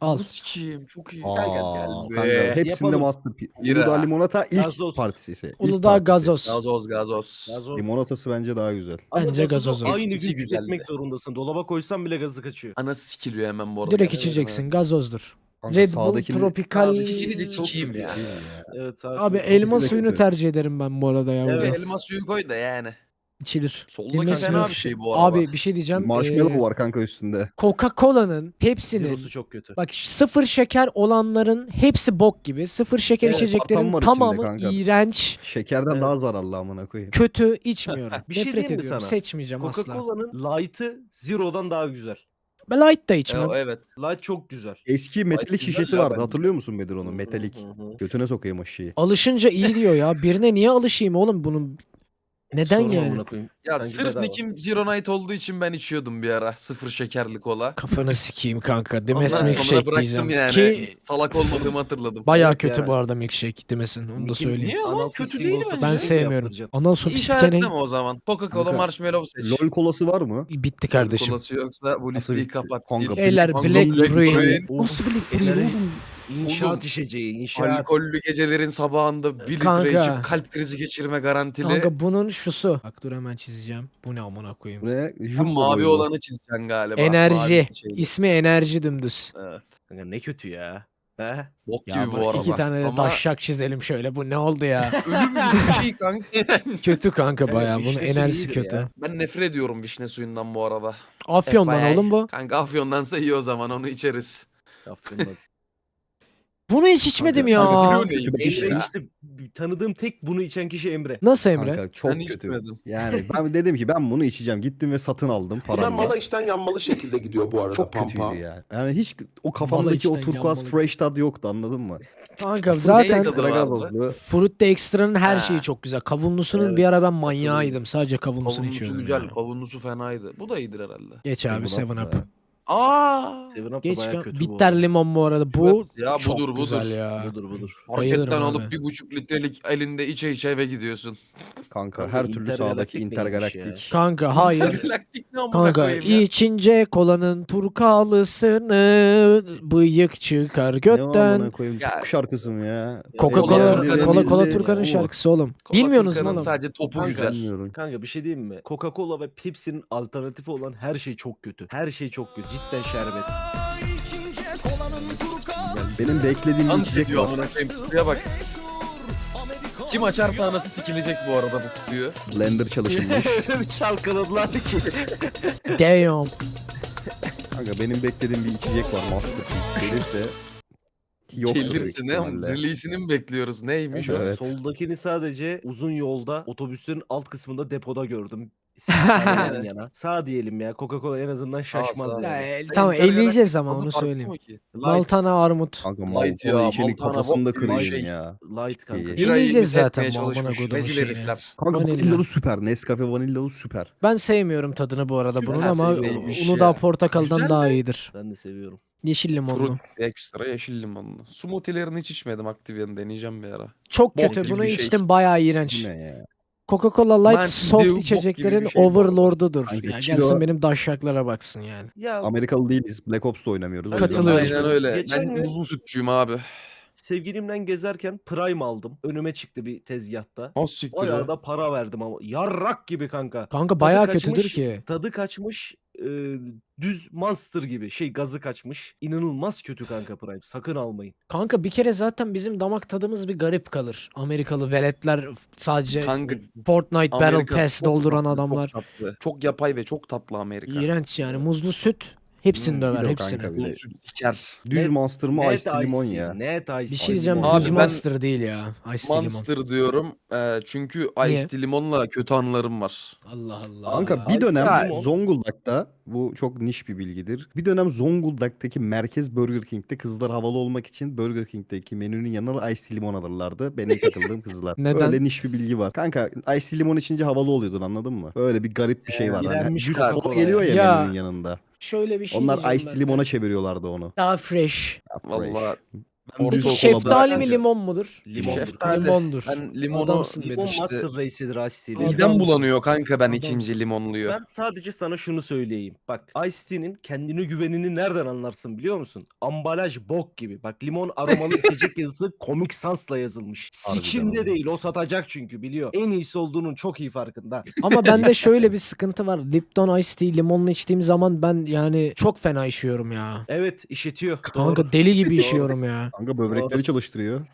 Al. Sikiyim çok iyi. Aa, Gel gel gel. kanka, be. hepsinde Yapalım. masterpiece. Bira. Uludağ limonata ilk Gazoz. partisi ise. ilk Uludağ partisi. gazoz. Gazoz gazoz. Gazoz. Limonatası bence daha güzel. Ama Bence gazozu gazoz olsun. Aynı gün Eskisi güzeldi. tüketmek zorundasın. Dolaba koysan bile gazı kaçıyor. Anası sikiliyor hemen bu arada. Direkt içeceksin. Gazozdur. Kanka Red Bull, sağdakini- Tropical. Abi ikisini de kötü ya. Evet sakin. Abi elma suyunu kötü. tercih ederim ben bu arada ya. Evet. burada. Elma suyu koy da yani. İçilir. Bilmesi fena yok. bir şey bu arada. Abi bir şey diyeceğim. Marshmallow Ee, var kanka üstünde. Coca-Cola'nın hepsinin Zirosu çok kötü. Bak sıfır şeker olanların hepsi bok gibi. Sıfır şeker Evet, içeceklerin aspartam var içinde tamamı kanka. iğrenç, Şekerden Evet. daha zararlı amına koyayım. kötü içmiyorum. Bir şey Nefret diyeyim mi ediyorum. sana? Seçmeyeceğim asla. Coca-Cola'nın Light'ı Zero'dan daha güzel. Ben light da E, içmem. evet. Light çok güzel. Eski metalik güzel şişesi ya vardı. bence. Hatırlıyor musun Bedir onu? Metalik. Hı hı. Götüne sokayım o şişeyi. Alışınca iyi diyor ya. Birine niye alışayım oğlum bunun? Neden Sorma yani? amına koyayım. Ya Sanki sırf bedava. Nick'im Zero Night olduğu için ben içiyordum bir ara. Sıfır şekerli kola. Kafanı sikeyim kanka. Ondan Dimes sonra milkshake bıraktım diyeceğim. yani. Ki Salak olmadığımı hatırladım. baya Evet kötü ya. bu arada milkshake Dimes'in. Onu da Nick'in- söyleyeyim. Niye lan? Kötü değil olsa bence. Ben sevmiyorum. yaptıracaksın? Anal sofistikene İşaretleme o zaman. Coca-Cola Kanka, marshmallow seç. LOL kolası var mı? bitti kardeşim. Kolası yoksa bu listeyi bitti? kapat. Beyler Kanka, Black. Brain. Nasıl Black oğlum? İnşaat Oğlum, işeceği, inşaat. Alkollü gecelerin sabahında 1 Kanka. litre içip kalp krizi geçirme garantili. Kanka bunun şusu. Bak dur hemen çizeceğim. Bu ne amına koyayım. Buraya Şu jumbo mavi boyu olanı çizeceksin galiba. Enerji. Mavi şeydi. İsmi enerji dümdüz. Evet. Kanka ne kötü ya. He? Bok Ya gibi bu arada. iki tane de Ama taşşak çizelim şöyle. Bu ne oldu ya? ölüm gibi bir şey kanka. kötü kanka bayağı. Bunun vişne suyu enerjisi iyidir kötü. ya. ben nefret ediyorum vişne suyundan bu arada. Afyon'dan FYI. oğlum bu. Kanka Afyon'dansa iyi o zaman onu içeriz. Aferin bak. Bunu hiç içmedim Kanka, ya. kanka, kötü bir işte. Emre içti. Tanıdığım tek bunu içen kişi Emre. Nasıl Emre? Kanka çok Ben kötü. içmedim. Yani ben dedim ki ben bunu içeceğim. Gittim ve satın aldım Bunlar paramla. mala içten yanmalı şekilde gidiyor bu arada. Çok pampa. kötüydü ya. Yani hiç o kafamdaki o içten turkuaz yanmalı. fresh tadı yoktu anladın mı? Kanka zaten tadı? Vardı? gazozlu. Extra'nın her Ha. şeyi çok güzel. Kavunlusunun Evet, bir ara ben manyağıydım. Sadece kavunlusunu Kavunlusu içiyordum. güzel. ya. Kavunlusu fenaydı. Bu da iyidir herhalde. Geç abi Seven 7 Up Up. Aa. Seven Up da Geç baya kan- kötü bu Bitter limon bu arada. Bu Evet, ya çok budur, budur. güzel ya. Budur budur. Bayılırım Marketten abi. alıp bir buçuk litrelik elinde içe içe eve gidiyorsun. Kanka Kanka, her türlü sağdaki neymiş intergalaktik. Kanka hayır. Galaktik ne amına Kanka koyayım ya? içince kolanın turkalısını bıyık çıkar Ne o götten. amına koyayım? Ya- Türk şarkısı mı ya? Coca-Cola Cola Cola Turkan'ın Cola Turkan'ın şarkısı oğlum. Cola Bilmiyorsunuz mu oğlum? Sadece topu Kanka, güzel. Bilmiyorum. Kanka bir şey diyeyim mi? Coca-Cola ve Pepsi'nin alternatifi olan her şey çok kötü. Her şey çok kötü. Cidden şerbet. Yani benim beklediğim bir Ant içecek ediyor var. amına koyayım. Kutuya bak. Kim açarsa anası sikilecek bu arada bu kutuyu. Blender çalışılmış. Çalkaladılar ki. Damn. Kanka benim beklediğim bir içecek var Masterpiece. Gelirse yok. Gelirse ne? Release'ini mi bekliyoruz? Neymiş o? Evet. Soldakini sadece uzun yolda otobüslerin alt kısmında depoda gördüm. Yan yana. Sağ diyelim ya. Coca-Cola en azından şaşmaz sağ. yani. Ya, e, Hayır, tamam Intergalactic eleyeceğiz ama onu söyleyeyim. Light, Maltana armut. Kanka Light ya, Maltana kafasını da bok gibi bir kırayım şey. ya. light kanka. İyi. Birayı Yiyeceğiz imite zaten etmeye bu amına çalışmış. kodumun Rezil şeyi. herifler. Kanka Vanilla. vanillalı süper. Nescafe vanillalı süper. Ben sevmiyorum tadını bu arada bunun Ha, ama sevmeymiş Uludağ ya. portakaldan Güzel daha iyidir. Ben de seviyorum. Yeşil limonlu. Fruit ekstra yeşil limonlu. Smoothie'lerini hiç içmedim Activia'nı deneyeceğim bir ara. Çok Bok kötü. gibi Bunu bir şey. içtim bayağı iğrenç. Bu ne ya? Coca-Cola Light Mountain soft Dew bok gibi içeceklerin bir şey bu arada. overlord'udur. Kanka Ya kilo- gelsin benim daşşaklara baksın yani. Ya Amerikalı değiliz. Black Ops'ta oynamıyoruz. O yüzden Katılıyorum. Aynen öyle. Geçen ben gün- uzun sütçüyüm abi. sevgilimle gezerken Prime aldım. Önüme çıktı bir tezgahta. O siktir Bayağı ya. da para verdim ama. Yarrak gibi kanka. Kanka bayağı kaçmış. kötüdür ki. Tadı kaçmış. E, düz Monster gibi. Şey gazı kaçmış. İnanılmaz kötü kanka Prime. Sakın almayın. Kanka bir kere zaten bizim damak tadımız bir garip kalır. Amerikalı veletler sadece Kanka Fortnite Battle Amerika Pass çok dolduran tatlı, adamlar. Çok, tatlı. çok yapay ve çok tatlı Amerika. İğrenç yani. Muzlu süt hepsini Hmm, döver o hepsini. kanka bir de. Siker. Düz Monster mı Net Ice limon ya. Net ice Bir şey diyeceğim. Abi Düz ben- Monster değil ya. Ice tea limon. Monster diyorum. e, çünkü Niye? Ice limonla kötü anılarım var. Allah Allah. Kanka bir Ice dönem limon. Zonguldak'ta bu çok niş bir bilgidir. Bir dönem Zonguldak'taki merkez Burger King'de kızlar havalı olmak için Burger King'deki menünün yanına ice limon alırlardı. Benim takıldığım kızlar. Neden? Öyle niş bir bilgi var. Kanka ice limon içince havalı oluyordun anladın mı? Öyle bir garip bir şey Ee, var. Hani iğrenmiş düz kanka kola o geliyor ya, ya. menünün yanında. Şöyle bir şey Onlar diyeceğim ice ben de. limona çeviriyorlardı onu. Daha fresh. Fresh. Vallahi Ben Orta bir okula Şeftali mi limon mudur? Limondur. Şeftali. Limondur. Ben limonu Adamsın be. Limon işte Master Race'dir Ice Adam- midem bulanıyor kanka ben Adamsın. içince limonluyor. Ben sadece sana şunu söyleyeyim. Bak Ice Tea'nin kendine güvenini nereden anlarsın biliyor musun? Ambalaj bok gibi. Bak limon aromalı içecek yazısı Comic Sans'la yazılmış. Sikimde değil o satacak çünkü biliyor. En iyisi olduğunun çok iyi farkında. Ama bende şöyle bir sıkıntı var. Lipton Ice Tea limonla içtiğim zaman ben yani çok fena işiyorum ya. Evet işitiyor. Kanka Doğru. deli gibi işiyorum ya. Kanka böbrekleri çalıştırıyor.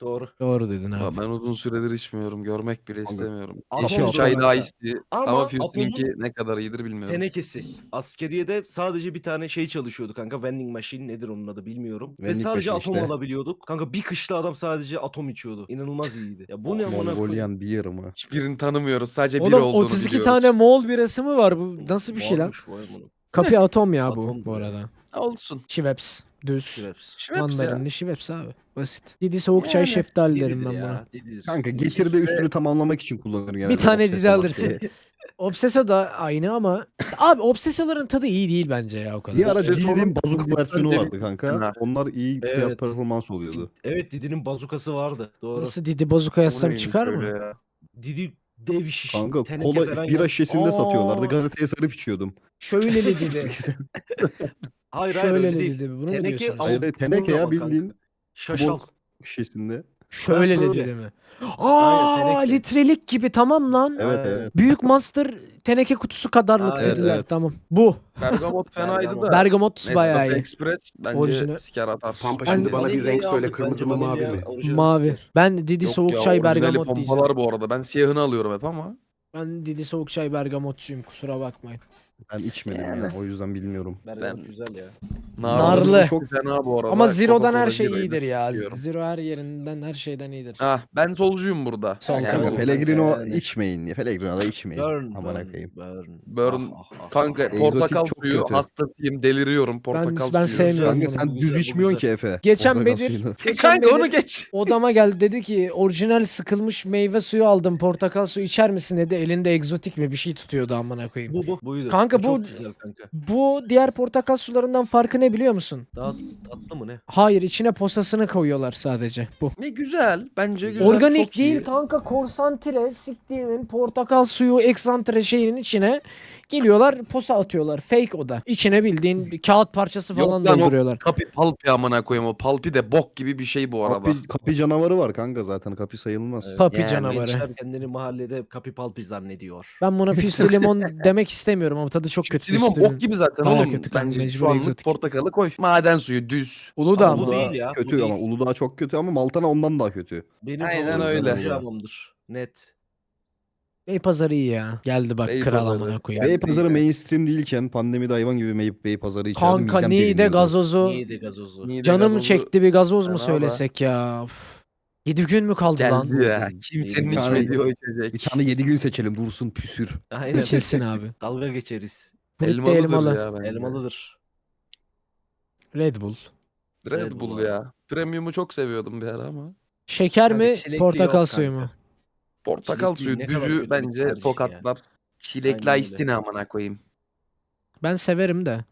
Doğru. Doğru dedin Ya abi. ben uzun süredir içmiyorum. Görmek bile Kanka, istemiyorum. Yeşil çay daha isti. Ama Ama Fuse'ninki ne kadar iyidir bilmiyorum. Tenekesi. Askeriyede sadece bir tane şey çalışıyordu kanka. Vending machine nedir onun adı bilmiyorum. Ve Vending sadece machine atom işte. alabiliyorduk. Kanka bir kışta adam sadağımız atom içiyordu. İnanılmaz iyiydi. Ya bu ne amına koyayım? Mongolian beer mı? Hiçbirini tanımıyoruz. Sadece biri Oğlum olduğunu 32 biliyoruz. tane Moğol birası mı var bu? Nasıl bir şey lan? Varmış, vay amına. Kapı atom ya bu Atom bu bu. arada. Olsun. Şiveps. Düz. Şiveps. Şiveps ya. Mandarinli şiveps abi. Basit. Didi soğuk çay Yani, şeftali derim ben buna. Kanka getir de üstünü tamamlamak için kullanır genelde. Bir tane didi alırsın. diye. Obseso da aynı ama abi obsesoların tadı iyi değil bence ya o kadar. Bir ara Didi'nin bazuk bir versiyonu vardı kanka. Onlar iyi fiyat Evet. performans oluyordu. Evet Didi'nin bazukası vardı. Doğru. Nasıl Didi bozuka yazsam çıkar mı? ya? Didi dev şiş. Kanka teneke kola falan bira yaz- şişesinde Aa. satıyorlardı. Gazeteye sarıp içiyordum. Şöyleli Didi. Hayır hayır öyle Şöyleli değil. Didi. Bunu mu Teneke al- Hayır teneke ya bildiğin Şaşal. Şişesinde. Şöyleli böyle. Mi? Aa teneke. litrelik gibi tamam lan. Evet Aynen. evet. Büyük Monster teneke kutusu kadarlık Aynen, dediler evet. tamam. Bu. Bergamot fenaydı Bergamot. da. Bergamot bayağı Nescafe iyi. Express bence Orijinal. siker atar. Pampa Ben şimdi bana bir renk söyle kırmızı mı mavi mi? Mavi. Ben Didi Yok soğuk ya, çay orijinali bergamot diyeceğim. pompalar bu arada. Ben siyahını alıyorum hep ama. Ben Didi soğuk çay bergamotçuyum kusura bakmayın. Ben içmedim ya o yüzden bilmiyorum. Bergamot Ben- güzel ya. Narlı. çok fena bu arada. Ama Zero'dan her Coca-Cola şey Zero'yu iyidir ya. istiyorum. Zero her yerinden her şeyden iyidir. Ha ben solcuyum burada. Sol Yani Kanka Tamam. Pellegrino Yani. içmeyin ya. Pellegrino da içmeyin. Burn, Amına burn, koyayım. burn. Burn. Ah, ah, ah, Kanka ah. Portakal çok suyu kötü. hastasıyım deliriyorum portakal ben suyu. sevmiyorum. Kanka sen düz içmiyorsun ki. Efe. Geçen Portakal Bedir- suyunu. Geçen Kanka onu geç. Odama geldi dedi ki orijinal sıkılmış meyve suyu aldım portakal suyu içer misin dedi. Elinde egzotik mi bir şey tutuyordu amına koyayım. Bu bu buydu. Kanka çok bu- güzel kanka. Bu diğer portakal sularından farkı ne biliyor musun? Daha tatlı mı ne? Hayır içine posasını koyuyorlar sadece bu. Ne güzel. Bence güzel. Organik çok değil iyi. kanka konsantre siktiğimin portakal suyu eksantre şeyinin içine geliyorlar posa atıyorlar. Fake o da. İçine bildiğin bir kağıt parçası Yok falan lan o dolduruyorlar. Kapi palpi amına koyayım o palpi de bok gibi bir şey bu arada. Kapi, kapi canavarı var kanka zaten. Kapi sayılmaz. Evet. Papi Yani canavarı. Gençler kendini mahallede kapipalpi zannediyor. Ben buna füstü limon demek istemiyorum ama tadı çok kötü. Limon füstü bok limon. gibi zaten Bayağı oğlum. kötü kanka, Bence mecbur şu anlık egzotik. portakalı koy. Maden suyu düz. Uludağ Ama mı? bu değil ya, bu Kötü ama değil. Uludağ çok kötü ama Maltana ondan daha kötü. Benim Aynen favorim öyle. Kızılcahamam'dır. Net. Beypazarı iyi ya. Geldi bak kral Beypazarı. amına koyayım. Beypazarı mainstream değilken pandemide hayvan gibi Bey- Beypazarı içerdim. Kanka midem Niğde delinmiyordu. gazozu. Niydi gazozu. Niğde Canım gazozu çekti bir gazoz mu Fena söylesek ya. Uf. 7 gün mü kaldı lan? Geldi ya. Kimsenin Bir tane- içmediği o içecek. Bir tane 7 gün seçelim dursun püsür. Aynen. İçilsin abi. Dalga geçeriz. Frutti Elmalıdır elmalı. ya bence. Elmalıdır. Red Bull. Red, Red Bull Bull ya. Premium'u çok seviyordum bir ara ama. Şeker Kanka mi çilekli portakal yok suyu kanka. mu? Portakal Çilekli suyu ne kadar kötü düzü bir bence tercih tokatlar. Çilekli Aynen amına koyayım. Ben severim de.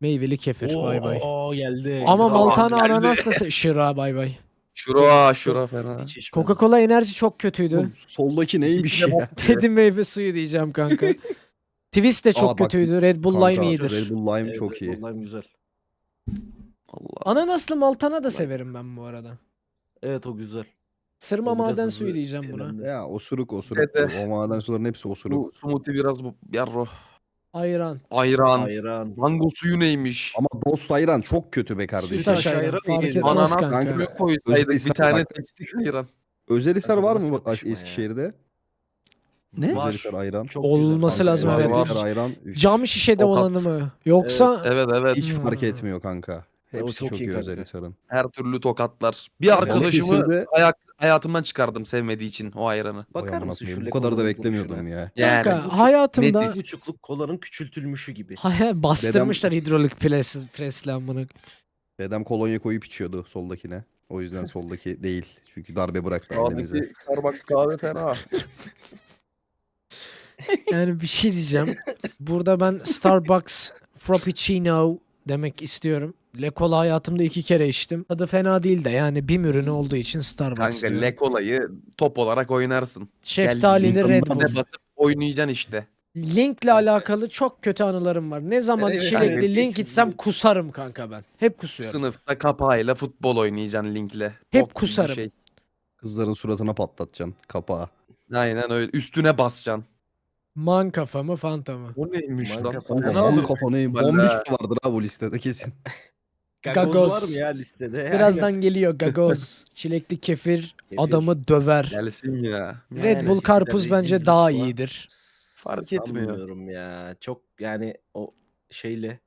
Meyveli kefir bay bay. Oo geldi. Ama Maltana geldi. ananas da se- şıra bay bay. Şura şura fena. Hiç içmedim. Coca-Cola enerji çok kötüydü. Oğlum, soldaki neymiş İçine ya? bok Dedim meyve suyu diyeceğim kanka. Twist de çok Aa, bak, kötüydü. Red Bull Kanka, Lime iyidir. Red Bull Lime Evet, çok iyi. Vallahi güzel. Allah. Ananaslı Maltana da severim ben bu arada. Evet o güzel. Sırma O biraz maden hızlı suyu diyeceğim buna. eğlendi. Ya osuruk osuruk. Dede. O maden suların hepsi Bu osuruk. smoothie biraz bu yarro. Ayran. Ayran. Ayran. Mango suyu neymiş? Ama Dost ayran çok kötü be kardeşim. Sütaş ayran. ayran Fark iyidir. etmez Ananas kanka. koysaydık bir Özellikle tane bak. seçtik ayran. Özelisar Kanka var nasıl mı bak yapışma ya? Eskişehir'de? Ne? Var. Özelisar ayran. Çok Olması güzel. lazım, Var, evet. var. Ayran. Cam şişede Tokat. olanı mı? Yoksa Evet evet. Hiç fark Hmm. etmiyor kanka. Ya o Hepsi çok çok, iyi iyi kanka. Özelisar'ın. Her türlü tokatlar. Bir arkadaşımı Balıkesir'de- hayat, hayatımdan çıkardım sevmediği için o ayranı. Bakar mısın şu Bu kadar da beklemiyordum ya. Yani kanka hayatımda Metis. Bir buçukluk kolanın küçültülmüşü gibi. Hay- bastırmışlar hidrolik pres, presle amına. Dedem kolonya koyup içiyordu soldakine. O yüzden soldaki değil. Çünkü darbe bıraktı annemize. Sağdaki Starbucks kahve fena. Yani bir şey diyeceğim. Burada ben Starbucks Frappuccino demek istiyorum. Le Cola hayatımda iki kere içtim. Tadı fena değil de yani BİM ürünü olduğu için Starbucks Kanka diyorum. Lekola'yı top olarak oynarsın. Şeftalili Gel, Red Bull. basıp oynayacaksın işte. Link'le alakalı çok kötü anılarım var. Ne zaman Evet, çilekli kanka, link içsem kusarım kanka ben. Hep kusuyorum. Sınıfta kapağıyla futbol oynayacaksın linkle. Hep Bok gibi bir kusarım. şey. Kızların suratına patlatacaksın kapağı. Aynen öyle. Üstüne basacaksın. Man kafa mı fanta mı? O neymiş Man lan? kafa. O Kanka ne bombix vardır ha bu listede kesin. Gagoz, Gagoz. var mı ya listede? Birazdan geliyor gagoz. Çilekli kefir Kefir. adamı döver. Gelsin ya. Red Bull listede karpuz bence daha rütba. iyidir. Fark etmiyor. Sanmıyorum ya. Çok yani o şeyle.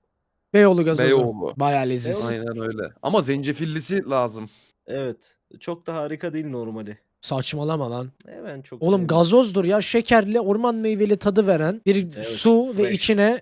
Beyoğlu gazozu. Beyoğlu. Baya leziz. Aynen öyle. Ama zencefillisi lazım. Evet. Çok da harika değil normali. Saçmalama lan. E ben çok Oğlum sevdim. gazozdur ya şekerli orman meyveli tadı veren bir Evet, su ve fresh. içine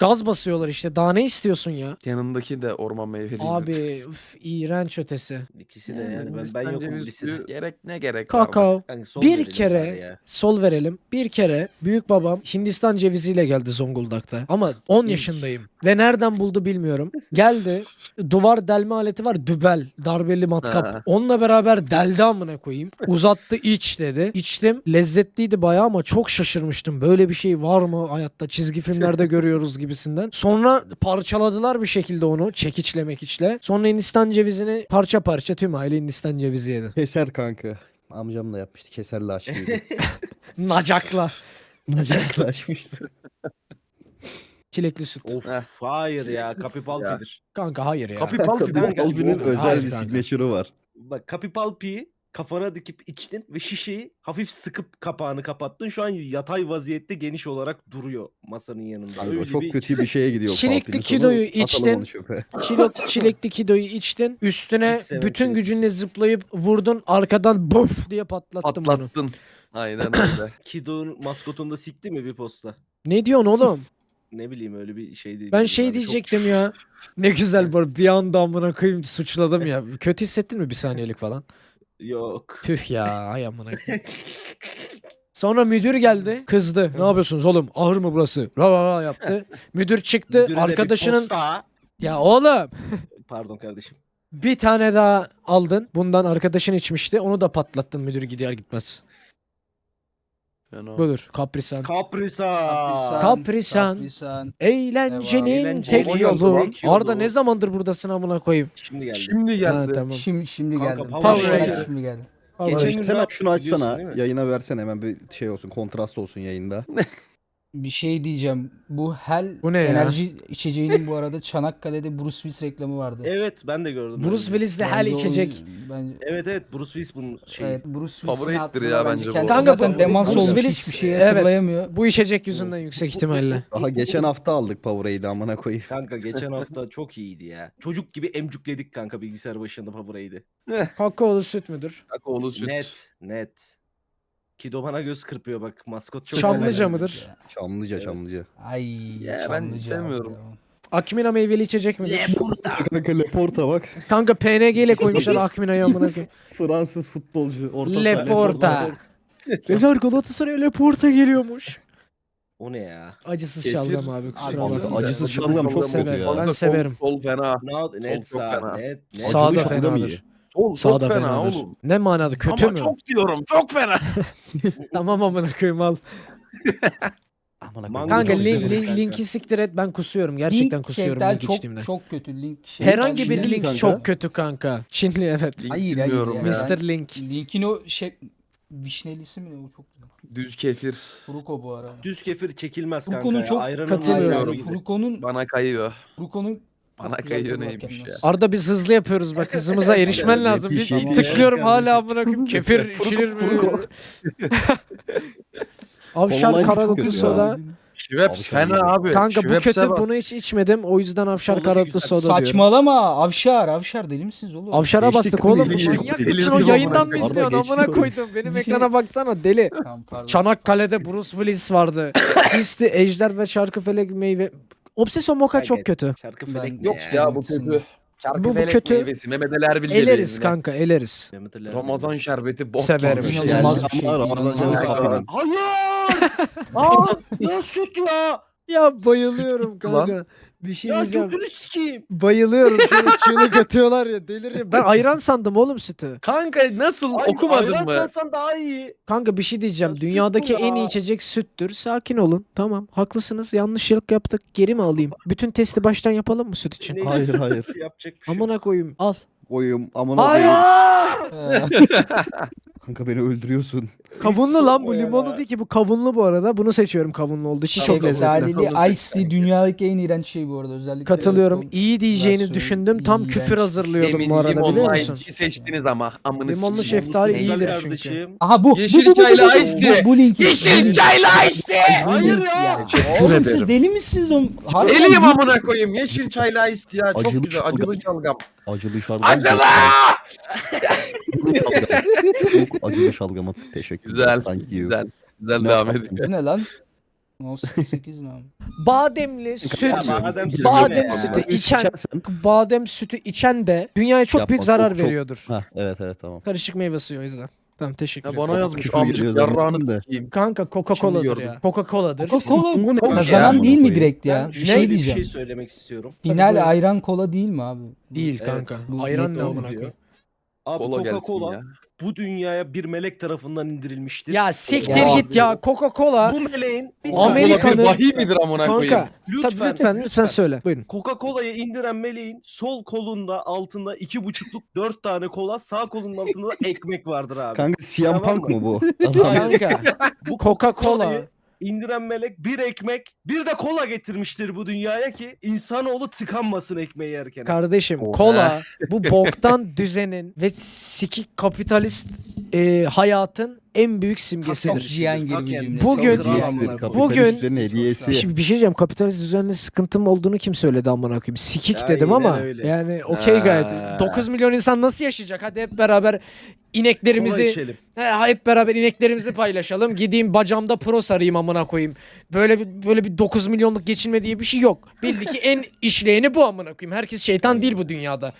gaz basıyorlar işte. Daha ne istiyorsun ya? Yanındaki de orman meyveliydi. Abi üf, iğrenç ötesi. İkisi de yani ben, ben yokum listede. Gerek ne gerek var? Kakao. Kanka son Bir verelim kere bari ya. sol verelim. Bir kere büyük babam Hindistan ceviziyle geldi Zonguldak'ta. Ama 10 İlk. yaşındayım. Ve nereden buldu bilmiyorum. Geldi. Duvar delme aleti var. Dübel. Darbeli matkap. Ha. Onunla beraber deldi amına koyayım. Uzattı iç dedi. İçtim. Lezzetliydi bayağı ama çok şaşırmıştım. Böyle bir şey var mı hayatta? Çizgi filmlerde görüyoruz gibisinden. Sonra parçaladılar bir şekilde onu. Çekiçle mekiçle. Sonra Hindistan cevizini parça parça tüm aile Hindistan cevizi yedi. Keser kanka. Amcam da yapmıştı. Keserle açmıştı. Nacakla. Bacakla açmıştı. Çilekli süt. Of Heh. hayır ya. Kapipalpi'dir. Kanka hayır ya. Kapı Kanka palpi. bu Kanka, Alvin'in bu- özel bir kanka. signature'ı var. Bak kapipalpiyi kafana dikip içtin ve şişeyi hafif sıkıp kapağını kapattın. Şu an yatay vaziyette geniş olarak duruyor masanın yanında. Kanka Öyle çok bir- kötü bir şeye gidiyor. Çilekli kidoyu içtin. Kilo, çilekli kidoyu içtin. Üstüne bütün gücünle zıplayıp vurdun. Arkadan bum diye patlattım onu. Patlattın. Aynen öyle. Kido'nun maskotunu da sikti mi bir posta? Ne diyorsun oğlum? Ne bileyim öyle bir şey değil. Ben şey diyecektim ya. Ne güzel bu bir anda amına koyayım suçladım ya. Kötü hissettin mi bir saniyelik falan? Yok. Tüh ya ay amına koyayım. Sonra müdür geldi. Kızdı. Ne yapıyorsunuz oğlum? Ahır mı burası? Ra ra ra yaptı. Müdür çıktı. Müdüre de bir Arkadaşının posta- ya oğlum Pardon kardeşim. bir tane daha aldın. Bundan arkadaşın içmişti. Onu da patlattın müdür gider gitmez. O- Budur. Kaprisan. Kaprisa. Kaprisan. Kaprisan. Eğlencenin Eğlencenin tek yolu. Arda ne zamandır buradasın amına koyayım? Şimdi geldi. Şimdi Ha, geldi. tamam. Şimdi şimdi Kanka, geldim. Power Power Ranger. Ranger şimdi geldi. Geçen gün hemen şunu açsana. Yayına versene hemen bir şey olsun. Kontrast olsun yayında. Bir şey diyeceğim. Bu Hell Bu ne ya? enerji içeceğinin bu arada Çanakkale'de Bruce Willis reklamı vardı. Evet ben de gördüm. Bruce. Willis'le Bence her o- içecek. Bence Evet evet Bruce Willis bunun şeyi. Evet Bruce Willis'in Favorittir hatırına ya bence. bence bu. Kendisi Kanka zaten bu- demans Bruce olmuş Willis- hiçbir şeyi evet. hatırlayamıyor. Bu içecek yüzünden yüksek ihtimalle. Daha geçen hafta aldık Powerade amına koyayım. Kanka geçen hafta çok iyiydi ya. Çocuk gibi emcükledik kanka bilgisayar başında Powerade. Kakaolu süt müdür? Kakaolu süt. Net net. Kido bana göz kırpıyor bak maskot çok Çamlıca önemli. mıdır? Çamlıca Evet. çamlıca. Ay. Ya ben Çamlıca sevmiyorum. abi ya. Akmina meyveli içecek midir? Kanka Leporta bak. Kanka PNG ile koymuşlar Akmina'yı amına koyayım. Fransız futbolcu. Orta saha Leporta. Beyler Galatasaray'a Leporta geliyormuş. O ne ya? Acısız Kefir. şalgam abi kusura Abi, bakma. acısız şalgam çok Severim. ya. Ben severim. Sol fena. Net, net çok sağ, fena. net, net. Sağ da Acılı şalgam iyi. Sol fenadır. çok Sağda fena fenadır. oğlum. Ne manada kötü Ama mü? çok diyorum çok fena. Tamam amına koyayım al. Amına Mango koyayım. Kanka çok link, severim link, kanka. linki siktir et ben kusuyorum. Gerçekten Link kusuyorum şeftali link çok, içtiğimde. Çok kötü link. şey- Herhangi bir Çinli link kanka. çok kötü kanka. Çinli evet. Link Hayır, hayır bilmiyorum ya. ya. Ben- Mr. Link. Link'in o şey vişnelisi mi ne o çok güzel. Düz kefir. Furuko bu ara. Düz kefir çekilmez kanka Furuko'nun ya. çok Ayranın katılıyorum. gibi. Furuko'nun Bana kayıyor. Furuko'nun Bana kayıyor neymiş ya. Arda biz hızlı yapıyoruz bak hızımıza erişmen lazım. Bir bir şey tıklıyorum hala amına koyayım. Kefir içilir mi? Avşar kötü ya. soda. Şiveps fena abi. Kanka bu kötü bunu hiç içmedim. O yüzden avşar güzel. soda diyorum. Saçmalama avşar avşar deli misiniz oğlum? Avşara Geçtik bastık mi? oğlum. Geçtik. Manyak Geçtik. mısın o yayından mı izliyorsun amına koydum. Benim şey- ekrana baksana deli. Çanakkale'de Bruce Willis vardı. Listi Ejder ve Çarkıfelek meyve. Obsession Moka çok kötü. Çarkı Ben- felek Yok ya? ya bu kötü. Çarkı Bu- bu felek kötü. meyvesi. Mehmet Ali Erbil Eleriz geliyor kanka eleriz. Ramazan şerbeti bok Severim. gibi bir şey. İnanılmaz Yani. bir. Ramazan abi. Hayır! Aa, ya süt ya. Ya bayılıyorum Lan. kanka. Bir şey Ya diyeceğim. götünü sikeyim. Bayılıyorum. Şöyle çığlık atıyorlar ya deliriyorum. Ben ayran sandım oğlum sütü. Kanka nasıl Ay, okumadın ayran mı? sansan daha iyi. Kanka bir şey diyeceğim. Ya süt Dünyadaki en iyi ya. içecek süttür. Sakin olun. Tamam. Haklısınız. Yanlışlık yaptık. Geri mi alayım? Bütün testi baştan yapalım mı süt için? Neyse, Hayır, hayır. Yapacak bir şey yok. Amına koyayım. Al. Koyum amına Hayır. koyayım. Kanka beni öldürüyorsun. Kavunlu lan bu limonlu değil ki bu kavunlu bu arada. Bunu seçiyorum kavunlu olduğu için çok lezzetli. Şeftali'li Ice Tea dünyadaki en iğrenç şey bu arada özellikle. Katılıyorum. İyi diyeceğini düşündüm. Tam küfür hazırlıyordum Emin bu arada biliyor limonlu musun? seçtiniz ama. Amını Limonlu sikeyim. şeftali Güzel iyidir çünkü. kardeşim. Aha bu. Yeşil bu, bu, bu, çayla bu, Ice Tea. Bu, bu linki. Yeşil çayla ice tea. Hayır ya. Oğlum siz deli misiniz oğlum? Eliyim amına koyayım. Yeşil çayla ice tea ya. Çok Acılı güzel. şalgam. Acılı şalgam. Acılı şalgam. Acılı! Çok acılı şalgama teşekkür. Güzel. Thank you. Güzel. Güzel devam ediyor. Bu ne lan? No 8 ne abi? Bademli süt. Badem sütü Badem içen badem sütü içen de dünyaya çok büyük Yapma, zarar çok, çok. veriyordur. Ha evet evet tamam. Karışık meyve suyu o yüzden. Tamam teşekkür Ya ederim. bana yazmış Küfür amcık geliyor yarrağını de. sikeyim. Kanka Coca-Cola'dır gördüm. ya. Coca-Cola'dır. Coca-Cola Bu ne kazanan değil mi direkt ya? Ben Bir şöyle şey bir diyeceğim. şey söylemek istiyorum. buyurun. Final ayran kola değil mi abi? Değil Evet, kanka. bu Ayran net ne oldu amına diyor. koyayım. Abi Kola gelsin Coca-Cola ya. Bu dünyaya bir melek tarafından indirilmiştir. Ya siktir Ya git ya. Coca-Cola. Bu meleğin bir Amerika'nın- Amerika'nın saniye- vahiy midir amına koyayım? Kanka. Tabii lütfen lütfen söyle. Buyurun. Coca-Cola'yı indiren meleğin sol kolunda altında iki buçukluk dört tane kola sağ kolunun altında da ekmek vardır abi. Kanka CM Tamam Punk mı? bu? Adam Kanka. Bu Coca-Cola. İndiren melek bir ekmek bir de kola getirmiştir bu dünyaya ki insanoğlu tıkanmasın ekmeği yerken. Kardeşim Oha. kola bu boktan düzenin ve sikik kapitalist e, hayatın en büyük simgesidir. gibi bir cümle. Bugün-. Bugün- hediyesi. Şimdi bir şey diyeceğim. Kapitalist düzenli sıkıntım olduğunu kim söyledi amına koyayım? Sikik Aynen dedim ama öyle. yani okey gayet. Ha. 9 milyon insan nasıl yaşayacak? Hadi hep beraber ineklerimizi he, hep beraber ineklerimizi paylaşalım. Gideyim bacamda pro sarayım amına koyayım. Böyle bir böyle bir 9 milyonluk geçinme diye bir şey yok. Belli ki en işleyeni bu amına koyayım. Herkes şeytan değil bu dünyada.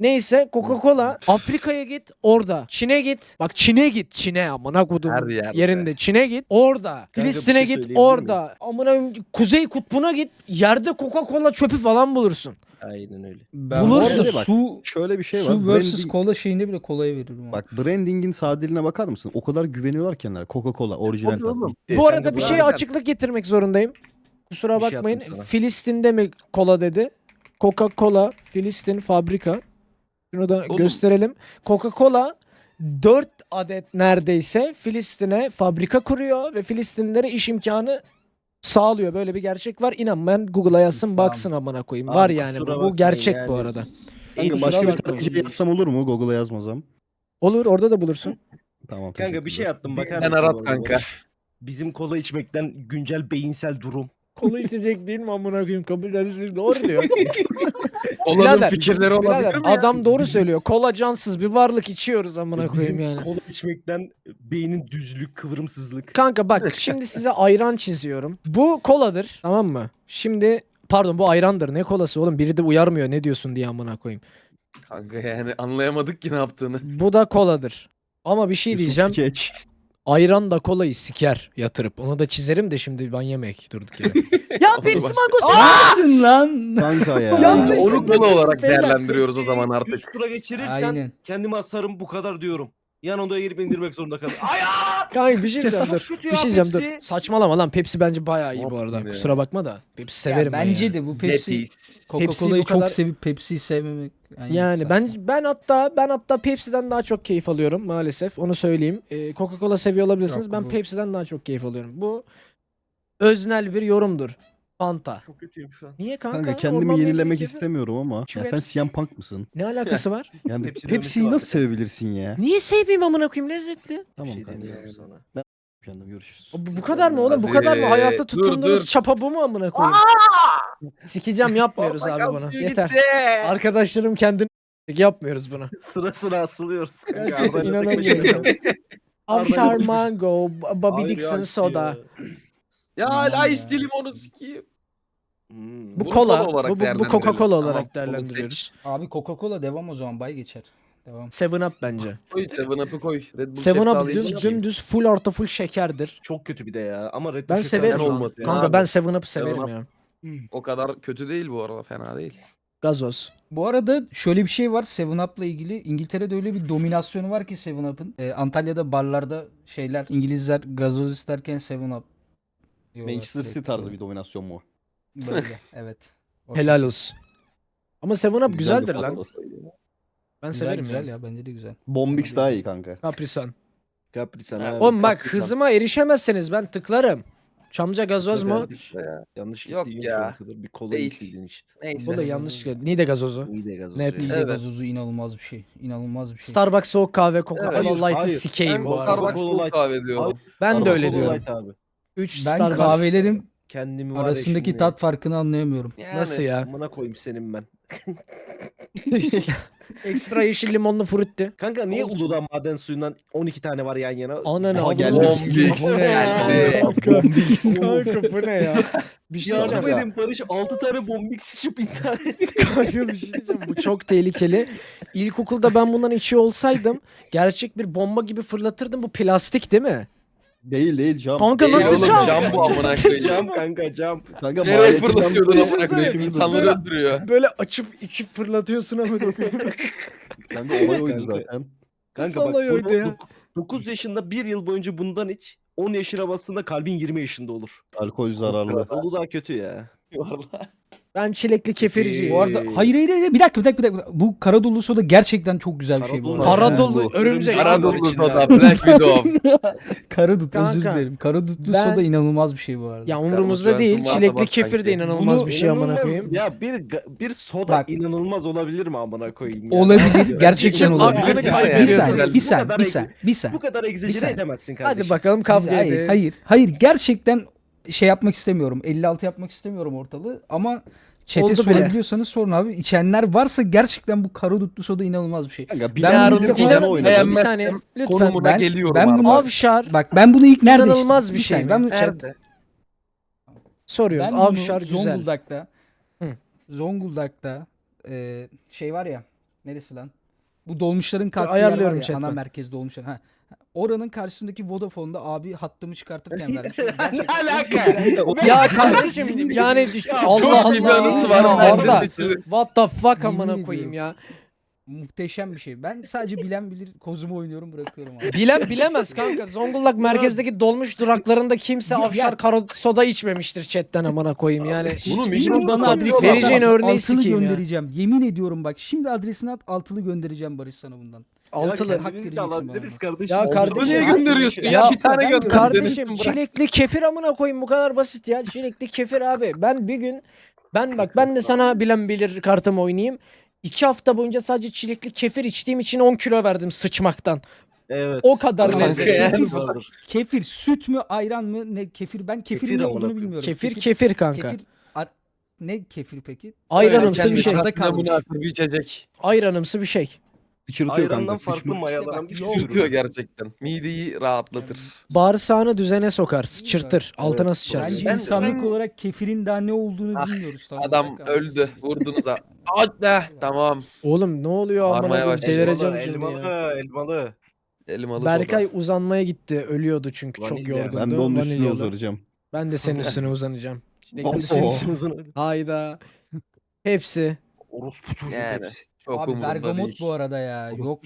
Neyse Coca-Cola Afrika'ya git orada. Çin'e git. Bak Çin'e git. Çin'e amına kodum Her yerde. yerinde. Çin'e git orada. bir Filistin'e şey git orada. Amına Kuzey Kutbu'na git. Yerde Coca-Cola çöpü falan bulursun. Aynen öyle. Ben Bulursun. Bak, su, Şöyle bir şey var. su versus branding- kola şeyinde bile kolaya veririm. Bak brandingin sadeliğine bakar mısın? O kadar güveniyorlar onlara. Coca-Cola orijinal. Oğlum. tat. Bitti. Bu arada bir şeye açıklık getirmek zorundayım. Kusura Bir şey bakmayın. sana. Filistin'de mi kola dedi? Coca-Cola Filistin fabrika. Şunu da Oğlum. gösterelim. Coca-Cola 4 adet neredeyse Filistin'e fabrika kuruyor ve Filistinlilere iş imkanı sağlıyor. Böyle bir gerçek var. İnanmayan Google'a yazsın Tamam. baksın amına koyayım. Abi var yani bu. kusura Bu bakmayın gerçek bu yani. arada. Kanka başka bir kusura tane bakma. şey yazsam olur mu? Google'a yazmasam. Olur orada da bulursun. Tamam. Kanka bir şey attım bakar Ben mısın arat bu arada? kanka. Bizim kola içmekten güncel beyinsel durum. Kola içecek değil mi amına koyayım? Kabul Doğru diyor. Olanın Birader, fikirleri olabilir Birader, mi ya? adam doğru söylüyor. Kola cansız bir varlık içiyoruz amına koyayım Bizim yani. kola içmekten beynin düzlük, kıvrımsızlık. Kanka bak şimdi size ayran çiziyorum. Bu koladır tamam mı? Şimdi pardon bu ayrandır. Ne kolası oğlum? Biri de uyarmıyor ne diyorsun diye amına koyayım. Kanka yani anlayamadık ki ne yaptığını. Bu da koladır. Ama bir şey Yusuf diyeceğim. Tikeç. Ayran da kolayı siker yatırıp. Onu da çizerim de şimdi ben yemek durduk yere. ya Pepsi Mango Nesin lan? Kanka ya. Yanlış. Onu kola olarak değerlendiriyoruz o zaman artık. 100 tura geçirirsen Aynen. kendime asarım bu kadar diyorum. Yan odaya girip indirmek zorunda kalırım. Ay Kanka bir şey diyeceğim Çok dur. Bir ya şey diyeceğim dur. Pepsi. Saçmalama lan Pepsi bence bayağı iyi bu arada. ya? Kusura bakma da. Pepsi Ya severim ben bence yani. de bu Pepsi. Coca-Cola'yı bu kadar- çok sevip Pepsi'yi sevmemek. aynı Yani ben ben hatta ben hatta Pepsi'den daha çok keyif alıyorum maalesef. Onu söyleyeyim. Ee, Coca-Cola seviyor olabilirsiniz. Yok, ben bu- Pepsi'den daha çok keyif alıyorum. Bu öznel bir yorumdur. Fanta. Çok kötüyüm şu an. Niye kanka? Kanka kendimi Orman yenilemek gibi- istemiyorum ama. Ya sen. CM Punk mısın? Ne alakası var? Yani Pepsi'nin Pepsi'yi nasıl var. sevebilirsin ya? Niye sevmeyeyim amına koyayım lezzetli? Tamam şey kanka. demiyorum sana. Kendim görüşürüz. Bu, bu kadar mı oğlum? Bu kadar mı? Hadi. Hayatta Dur, tutunduğunuz dur. çapa bu mu amına koyayım? Sikeceğim yapmıyoruz abi suyu Yeter. Arkadaşlarım kendini yapmıyoruz bunu. Sıra sıra asılıyoruz. kanka. Gerçekten Arda'yla inanamıyorum. Afşar Arda'yla Mango, Bobby Hayır Dixon soda. Ya ya. tea limonu sikeyim. Hmm. Bu Bunu kola. kola olarak Bu, bu, bu değerlendirelim. Coca-Cola olarak onu değerlendiriyoruz. Abi Coca-Cola devam o zaman bay geçer. Devam. Seven Up bence. Koy Seven Up'ı koy. Red Bull Seven Up şeftaliyi dümdüz full artı full şekerdir. Çok kötü bir de ya. Ama Red Bull Ben şeftali severim. Lan. olmasın Kanka abi? ben Seven Up'ı Seven severim Up. ya. O kadar kötü değil bu arada fena değil. Gazoz. Bu arada şöyle bir şey var Seven Up'la ilgili. İngiltere'de öyle bir dominasyonu var ki Seven Up'ın. Ee, Antalya'da barlarda şeyler İngilizler gazoz isterken Seven Up diyorlar Manchester City tarzı bir dominasyon mu? Böyle evet. Helal olsun. Ama Seven Up Güzel güzeldir lan. Ben Güzel severim güzel ya. ya bence de güzel. Bombix daha iyi kanka. Sun Ha, abi. Oğlum bak Capri Sun. hızıma erişemezseniz ben tıklarım. Çamca gazoz mu? Ya. Yanlış Yok gittiğin ya. şu ana kadar bir kola Değil. istedin işte. Neyse. Bu da yanlış. Niğde gazozu. İyi de gazoz. Net. Mide Evet. gazozu inanılmaz bir şey. İnanılmaz bir şey. Starbucks soğuk kahve, Evet. Coca-Cola Hayır, sikeyim bu arada. Starbucks soğuk Light. kahve diyorum. Ben de öyle diyorum. Light abi. 3 ben Starbucks. kahvelerin Kendimi var ya arasındaki şimdi- tat farkını anlayamıyorum. Yani, Nasıl ya? Amına koyayım senin ben. Ekstra yeşil limonlu frutti. Kanka niye Uludağ maden suyundan 12 tane var yan yana? Ananı Daha avradı. geldi. Bombix Bu ne ya? geldi. Kanka. Kanka bu ne ya? Bir şey Yardım diyeceğim. edin Barış 6 tane bombix içip intihar etti. Kanka bir şey diyeceğim. Bu çok tehlikeli. İlkokulda ben bundan içiyor olsaydım gerçek bir bomba gibi fırlatırdım. Bu plastik değil mi? Değil değil cam. Kanka Değil nasıl oğlum, cam? cam bu amına koyayım. cam kanka cam. Kanka Nereye maliyeti fırlatıyordun amına koyayım? Böyle- İnsanları öldürüyor. Böyle açıp içip fırlatıyorsun ama. Kanka olay oydu Kanka. zaten. Kanka bak olay oydu ya? 9 yaşında 1 yıl boyunca bundan iç. 10 yaşına bastığında kalbin 20 yaşında olur. Alkol zararlı. Uludağ kötü ya. Ben çilekli kefirciyim. Bu arada hayır hayır hayır bir dakika bir dakika. Bir dakika. Bu kara dolu soda gerçekten çok güzel bir şey bu Kara arada. dolu- Kara Yani dolu bu- örümcek. Kara dolu içinde. soda, Black Widow. Kara dut özür Kanka, dilerim. Kara dutlu ben- soda inanılmaz bir şey bu arada. Ya umurumuzda değil. Johnson Çilekli kefir de inanılmaz Bunu- bir şey amına İnanılmaz- koyayım. Ya bir ga- bir soda Bak. inanılmaz olabilir mi amına koyayım ya? Olabilir. Gerçekten olabilir. Bir kaybediyorsun. saniye, bir Bu saniye, kadar bir ek- saniye, bir saniye. Bu kadar egzajere saniye. edemezsin kardeşim. Hadi bakalım kavga hayır, hayır, hayır. Gerçekten şey yapmak istemiyorum. 56 yapmak istemiyorum ortalığı ama Chat'e Oldu sorabiliyorsanız sorun abi. İçenler varsa gerçekten bu kara dutlu soda inanılmaz bir şey. Kanka Ben bilen bunu. Bir Beğenmezsem saniye lütfen. Ben- geliyorum ben bunu- Avşar Bak ben bunu ilk nerede İnanılmaz içtim? bir şey Ben, Nerede? soruyoruz. ben Avşar bunu güzel. Zonguldak'ta Hı. Zonguldak'ta e, şey var ya neresi lan? Bu dolmuşların kalktığı yer var ya, ana merkez dolmuşlar. Ha. Oranın karşısındaki Vodafone'da abi hattımı çıkartırken vermiş. Gerçekten- ne alaka? Ya kardeşim yani Allah Çok iyi bir Allah. anısı Ya var. Arda, bende bir sürü. What the fuck Yemin amına koyayım ya. Muhteşem bir şey. Ben sadece bilen bilir kozumu oynuyorum bırakıyorum abi. Bilen bilemez kanka. Zonguldak merkezdeki dolmuş duraklarında kimse Ya- avşar karo soda içmemiştir chatten amına koyayım yani. Bunu Hiçbir Migros'ta bana adresini Vereceğin örneği altılı sikeyim ya. göndereceğim. Yemin ediyorum bak şimdi adresini at altılı göndereceğim Barış sana bundan. Altılı. hak Kendimiz de alabiliriz kardeşim. Ya Oldu kardeşim-? Niye Ya- gönderiyorsun ya? Ya bir tane gönder. Kardeşim çilekli kefir amına koyayım bu kadar basit ya. Çilekli kefir abi. Ben bir gün ben bak ben de sana bilen bilir kartımı oynayayım. İki hafta boyunca sadece çilekli kefir içtiğim için 10 kilo verdim sıçmaktan. Evet. O kadar lezzetli. Vardır. Kefir süt mü ayran mı ne kefir ben kefirin Kefir ne olduğunu bilmiyorum. Kefir kefir kanka. kefir ne kefir peki? Ayranımsı bir şey. Ayranımsı bir şey. Sıçırtıyor Ayrandan kanka. farklı sıçma. mayalanan bir Yok. şey. Tutuyor gerçekten. Mideyi rahatlatır. Bağırsağını düzene sokar, sıçırtır, altına Evet, sıçar. Bence Ben- insanlık ben- olarak kefirin daha ne olduğunu Ah, bilmiyoruz. tam Adam olarak öldü. Vurdunuz ha. Hadi tamam. Oğlum ne oluyor amına Bağırmaya koyayım başladı. delireceğim Elmalı, şimdi ya. elmalı, elmalı. Elim Berkay uzanmaya gitti. Ölüyordu çünkü çok Vanilya. yorgundu. Ben de onun üstüne Vanilyalı. uzaracağım. Ben de senin üstüne uzanacağım. Oh, Senin üstüne- Hayda. Hepsi. Orospu çocuğu Yani. hepsi. Çok Abi umurumda bergamot değil. bu arada ya. Yok.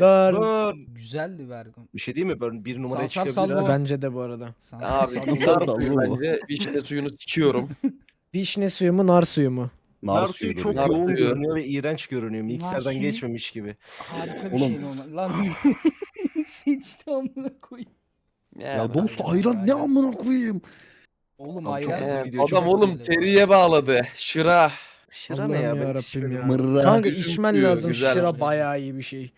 Dön. Dur. güzeldi bergamot. Bir şey değil mi? Ben bir numaraya Sansar çıkabilir. salvo. Bence de bu arada. Sen- Abi nar suyu bu. bence. Vişne suyunu sikiyorum. Vişne suyu mu nar suyu mu? Nar suyu çok Nar yoğun suyu. görünüyor ve iğrenç görünüyor. Mikserden suyu- geçmemiş gibi. Harika bir Oğlum. şey normal. Lan seçti amına koyayım. Ya dost ayran, ne amına koyayım. Oğlum Abi çok ayran. hızlı Evet, gidiyor, adam çok oğlum teriye bağladı. Şıra. Şıra ne ya? Allah'ım Ben yarabbim ya. Mırra. Kanka Üzüm içmen suyu, lazım. güzel. Şıra bayağı iyi bir şey.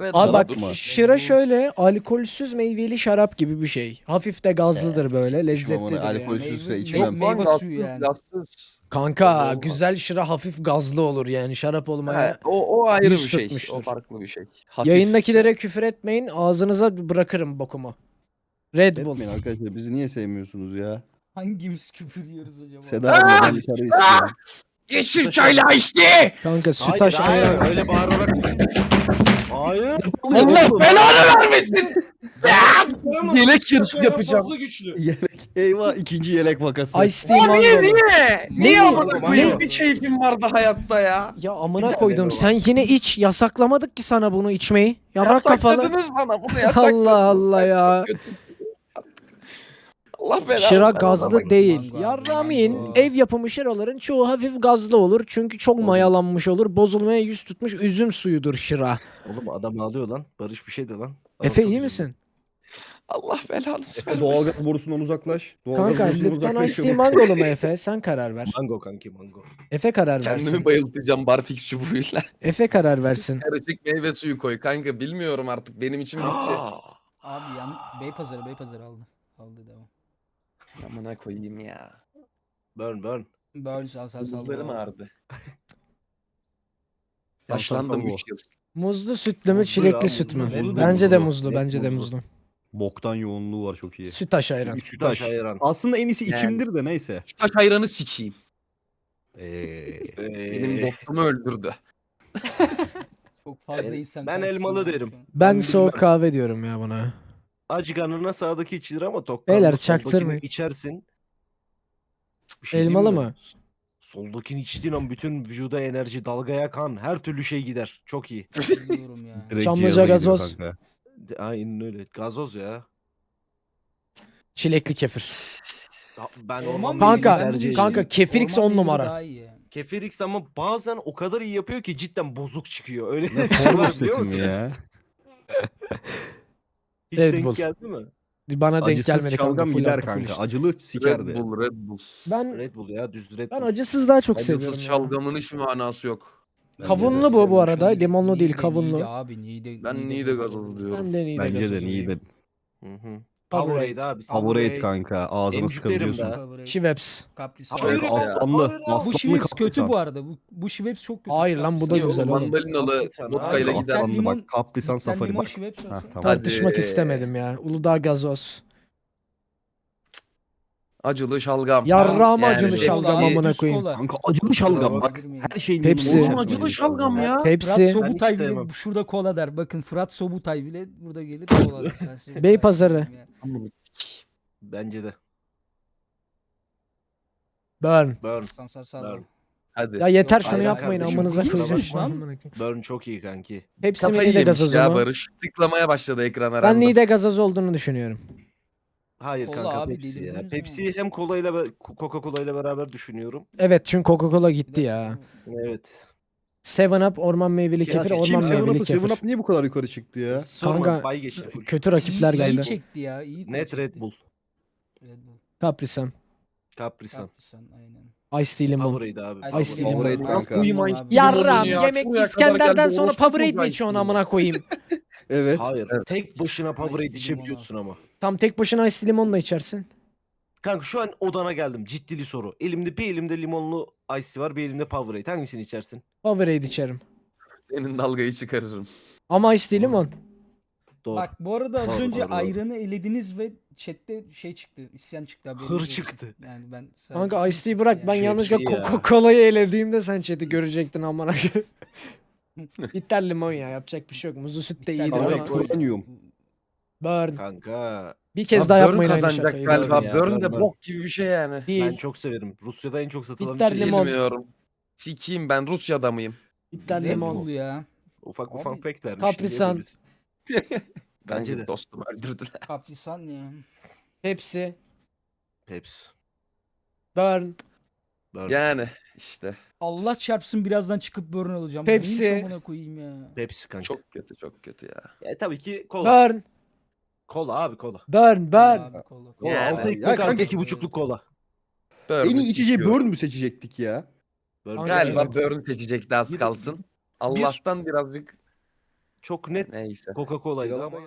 Red Abi bak mı? şıra şöyle alkolsüz meyveli şarap gibi bir şey. Hafif de gazlıdır böyle lezzetlidir Aman, yani. alkolsüzse Meyve- içmem. meyve Meyve suyu yani. Gazsız. Kanka Olmaz. güzel şıra hafif gazlı olur yani şarap olmaya. Ha, o, o ayrı bir yüz şey. tutmuştur. O farklı bir şey. Hafif. Yayındakilere küfür etmeyin ağzınıza bırakırım bokumu. Red Bull. Etmeyin arkadaşlar bizi niye sevmiyorsunuz ya? Hangimiz küfür yiyoruz acaba? Seda abla ben içeri istiyorum. Yeşil çayla içti. Kanka Hayır, sütaş hayır, ayran. öyle bağırarak Hayır. Allah belanı vermesin. Yelek yarışı yapacağım. Fazla güçlü. Yelek. Eyvah ikinci yelek vakası. Ice Tea Niye Mango. niye? Niye Ne? amına koyayım? Bir keyfim vardı hayatta ya. Ya amına koydum. Sen yine iç. Yasaklamadık ki sana bunu içmeyi. Yarrak kafalı. Yasakladınız bana bunu yasakladınız. Allah Allah ya. Allah belanı. Şıra gazlı değil. Yarramin ev yapımı şıraların çoğu hafif gazlı olur. Çünkü çok mayalanmış olur. Bozulmaya yüz tutmuş üzüm suyudur şıra. Oğlum adam ağlıyor lan. Barış bir şey de lan. Adam Efe iyi misin? Allah belanı vermesin. Doğalgaz borusundan uzaklaş. Doğalgaz Kanka borusundan Lipton uzaklaş. Ice Tea Mangolu mu Efe? Sen karar ver. Mango kanki mango. Efe karar Kendimi versin. bayıltacağım barfix çubuğuyla. Efe karar versin. Karışık meyve suyu koy kanka bilmiyorum artık benim için bitti. Abi yan Beypazarı Beypazarı aldı. Aldı devam. Amına koyayım ya. Burn burn. Sal sal sal. Buzlarım ağrıdı. Yaşlansam Yaşlandım bu. 3 yıl. Muzlu sütlü mü Muzlu çilekli ya, süt mü? muzlu, muzlu, Bence de muzlu. muzlu. Bence de Muzlu. muzlu. Boktan yoğunluğu var çok iyi. Sütaş ayran. Sütaş. Sütaş ayran. Aslında en iyisi Yani. içimdir de neyse. Taş ayranı sikeyim. Eee. Benim Ee, dostumu öldürdü. Çok fazla Ben- insan ben karşısında elmalı şu derim. an. Ben soğuk kahve diyorum ya buna. Aç karnına sağdaki içilir ama tok Beyler, karnına soldakini çaktırmayın. içersin. Bir şey diyeyim Elmalı mı? Soldakini içtiğin an bütün vücuda enerji, dalgaya kan, her türlü şey gider. Çok iyi. Biliyorum ya. Direkt Çamlıca cihaza gidiyor gazoz. kanka. De- Aynen öyle. Gazoz ya. Çilekli kefir. Ya Ben Orman orman meyveli Kanka, tercih kanka. Kefirix Orman numara. daha iyi ya. Kefir X ama bazen o kadar iyi yapıyor ki cidden bozuk çıkıyor. Öyle Ne bir şey var biliyor mi musun? ya? Hiç Red denk Bull. geldi mi? Bana denk Acısız gelmedi kanka. şalgam full gider artı full kanka. işte. Acılı sikerdi. Red Bull, Red Bull. Ben Red Bull ya düz Red ben Bull. acısız daha çok seviyorum. Acısız ya. şalgamın hiçbir manası yok. Bence Kavunlu de. bu bu arada. Limonlu değil kavunlu. Abi Niğde. Ben Niğde gazozu diyorum. Ben de Niğde Bence de iyi de. Hı hı. Favorite. Favorite abi. Favorite kanka. Ağzını sıkabiliyorsun. be. Şiveps. Kapris. Hayır, Evet, hayır, aslanlı. hayır. Bu Aslanlı kötü bu arada. Bu, bu Şiveps çok kötü. Hayır lan, bu da güzel oğlum. Mandalinalı Kaprisan, vodka ile gider. Aslanlı bak. Bitter safari bak. Tamam. Tartışmak Hadi. istemedim ya. Uludağ gazoz. Acılı şalgam. Yarrağıma Yani acılı Pepsi. şalgam Kola, amına düz koyayım. kola. Kanka acılı şalgam bak. Her şeyin Pepsi. Oğlum, acılı şalgam ya. Fırat Hepsi. Sobutay hiç bile sevmem. şurada kola der. Bakın Fırat Sobutay bile burada gelir kola der. Ben size- Beypazarı. Bence de. Burn. Burn. Sansar sağlam. Burn. Hadi. Ya yeter şunu hayır yapmayın kardeşim, amınıza koyayım. lan? Burn çok iyi kanki. Hepsi Kafayı yemiş gazozu ya mu? Barış. Tıklamaya başladı ekrana. Ben random. Niğde gazozu olduğunu düşünüyorum. Hayır Kola kanka abi, Pepsi ya. delirdiniz mi? Pepsi hem kola ile Coca-Cola ile beraber düşünüyorum. Evet çünkü Coca-Cola gitti ya. Evet. Seven Up orman meyveli Ya kefir, sikeyim orman Seven meyveli Up'ı. Seven kefir. Up niye bu kadar yukarı çıktı ya? Sorma Kanka, bay geçti full. Kötü rakipler İyi geldi. çekti ya. iyi Net Red çekti. Bull. Red Bull. Kaprisan. Caprisan. Kaprisan aynen. Ice Tea limon. Favorite abi. Ice tea Favorite limon. kanka. Abi. Yarram ya. yemek Şuraya kadar İskender'den geldi, sonra orospu Powerade mi Ice içiyorsun amına koyayım? Evet. Hayır. Evet. Tek başına Ice tea içebiliyorsun ama. Tam tek başına Ice Tea limonla içersin. Kanka şu an odana geldim. Ciddili soru. Elimde bir elimde limonlu ice var, bir elimde Powerade. Hangisini içersin? Powerade içerim. Senin dalgayı çıkarırım. Ama Ice Tea limon. Doğru. Bak bu arada az Doğru, önce doğru, doğru. ayranı elediniz ve chatte şey çıktı. isyan çıktı. haberiniz Hır olsun. çıktı. Yani ben sadece- Kanka Ice Tea'yi bırak ben Şey- yanlışlıkla şey ya. Coca-Cola'yı elediğimde sen chat'i görecektin amına koyayım. Bitter limon ya yapacak bir şey yok. Muzlu süt de Bitter iyidir limon. ama. Kanka Uranium. Burn. Kanka Bir kez Abi daha Burn yapmayın aynı kazanacak şakayı. galiba. Burn ya, Burn Burn, de bok gibi bir şey yani. Değil. ben çok severim. Rusya'da en çok satılan Bitter şey. limon. Bilmiyorum. Sikiyim ben Rusya'da mıyım? Bitter Red limon. Ya. Ufak Abi, ufak fact vermiş. Caprisan. Bence Bence de. dostum öldürdüler. Kaprisan ya. Hepsi. Pepsi. Burn. Burn. Yani işte Allah çarpsın birazdan çıkıp burn alacağım. Pepsi. Neymiş amına koyayım ya. Pepsi kanka. çok kötü çok kötü ya. Ya, tabii ki kola. Burn. Kola abi kola. Burn. Burn. Abi, kola. Kola. Yani. Altı Ya ekmek kanka- artı iki buçukluk kola. Burn En iyi içeceği sikiyor. Burn mü seçecektik ya? Burn. Kanka, Galiba. Burn seçecekti az Bir- kalsın. Allah'tan birazcık Çok net neyse. Coca-Cola'ydı Sıralama ama. gel.